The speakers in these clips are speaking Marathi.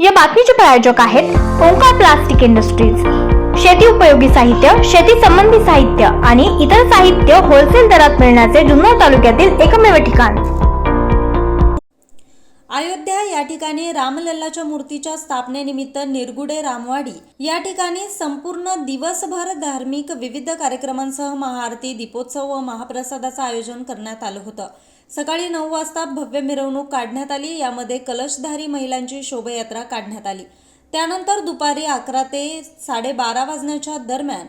या बातमीचे प्रायोजक आहेत ओंकार प्लास्टिक इंडस्ट्रीज. शेती उपयोगी साहित्य शेती संबंधी साहित्य आणि इतर साहित्य होलसेल दरात मिळण्याचे जुन्नर तालुक्यातील एकमेव ठिकाण. अयोध्या या ठिकाणी रामलल्लाच्या मूर्तीच्या स्थापनेनिमित्त निरगुडे रामवाडी या ठिकाणी संपूर्ण दिवसभर धार्मिक विविध कार्यक्रमांसह महाआरती दीपोत्सव व महाप्रसादाचं आयोजन करण्यात आलं होतं. सकाळी नऊ वाजता भव्य मिरवणूक काढण्यात आली. यामध्ये कलशधारी महिलांची शोभायात्रा काढण्यात आली. त्यानंतर दुपारी अकरा ते साडेबारा वाजण्याच्या दरम्यान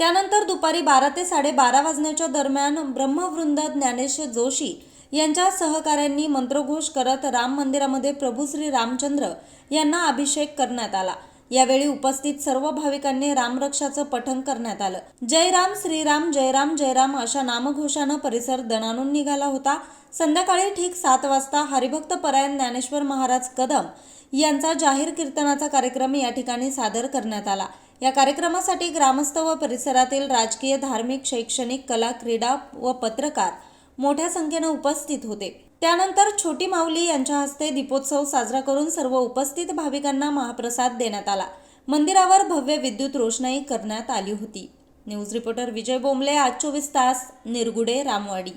त्यानंतर दुपारी बारा ते साडेबारा वाजण्याच्या दरम्यान ब्रह्मवृंद ज्ञानेश जोशी यांच्या सहकाऱ्यांनी मंत्रघोष करत राम मंदिरामध्ये प्रभू श्री रामचंद्र यांना अभिषेक करण्यात आला. यावेळी उपस्थित सर्व भाविकांनी रामरक्षाचं पठण करण्यात आलं. जय राम श्रीराम जय राम जय राम अशा नामघोषानं परिसर दणाणून निघाला होता. संध्याकाळी ठीक सात वाजता हरिभक्त परायण ज्ञानेश्वर महाराज कदम यांचा जाहीर कीर्तनाचा कार्यक्रम या ठिकाणी सादर करण्यात आला. या कार्यक्रमासाठी ग्रामस्थ व परिसरातील राजकीय धार्मिक शैक्षणिक कला क्रीडा व पत्रकार मोठ्या संख्येनं उपस्थित होते. त्यानंतर छोटी माऊली यांच्या हस्ते दीपोत्सव साजरा करून सर्व उपस्थित भाविकांना महाप्रसाद देण्यात आला. मंदिरावर भव्य विद्युत रोषणाई करण्यात आली होती. न्यूज रिपोर्टर विजय बोंबले आज चोवीस तास निरगुडे रामवाडी.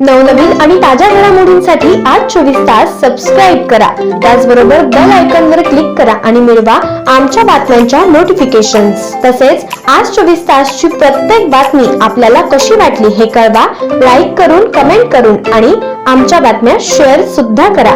नवनवीन आणि ताज्या घडामोडींसाठी आज चोवीस तास सबस्क्राईब करा. त्याचबरोबर बेल आयकॉनवर क्लिक करा आणि मिळवा आमच्या बातम्यांच्या नोटिफिकेशन तसेच आज चोवीस तासची प्रत्येक बातमी आपल्याला कशी वाटली हे कळवा. लाईक करून कमेंट करून आणि आमच्या बातम्या शेअर सुद्धा करा.